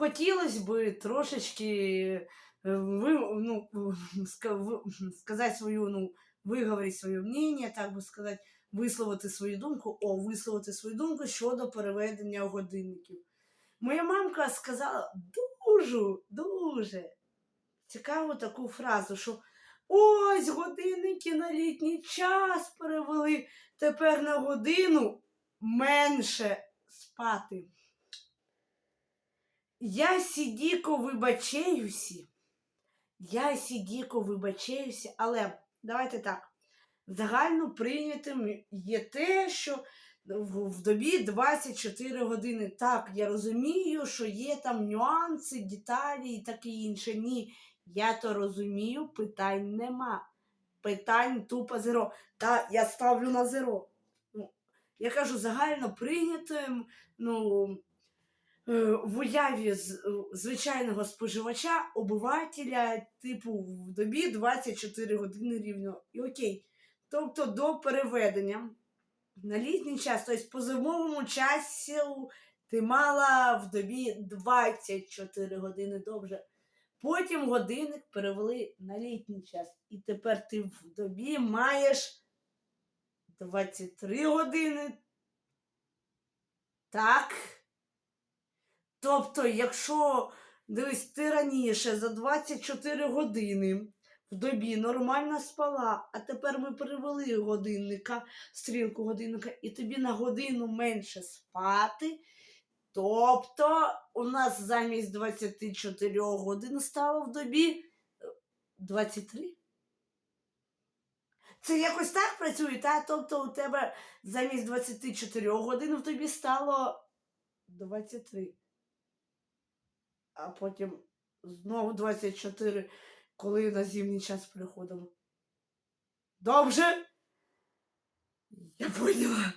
хотілося б трошечки е, ви, ну, сказати свою, ну, виговорити своє мнення, так би сказати, висловити свою думку, о, висловити свою думку щодо переведення годинників. Моя мамка сказала дуже, дуже цікаву таку фразу, що ось годинники на літній час перевели, тепер на годину менше спати. Я сідіко вибачаюся. Я сідіко вибачаюся, але давайте так. Загально прийнятим є те, що в, добі 24 години. Так, я розумію, що є там нюанси, деталі і таке інше. Ні, я то розумію, питань нема. Питань тупо зеро. Та я ставлю на зеро. Ну, я кажу, загально прийнятим, ну, в уяві е, звичайного споживача, обивателя, типу, в добі 24 години рівно. І окей. Тобто до переведення на літній час, тобто по зимовому часу ти мала в добі 24 години добре. Потім годинник перевели на літній час. І тепер ти в добі маєш 23 години. Так. Тобто, якщо дивись, ти раніше за 24 години в добі нормально спала, а тепер ми перевели годинника, стрілку годинника, і тобі на годину менше спати. Тобто у нас замість 24 годин стало в добі е, 23. Це якось так працює, та? Тобто у тебе замість 24 годин в тобі стало 23. А потім знову 24, коли на зимній час приходимо. Добре? Я поняла.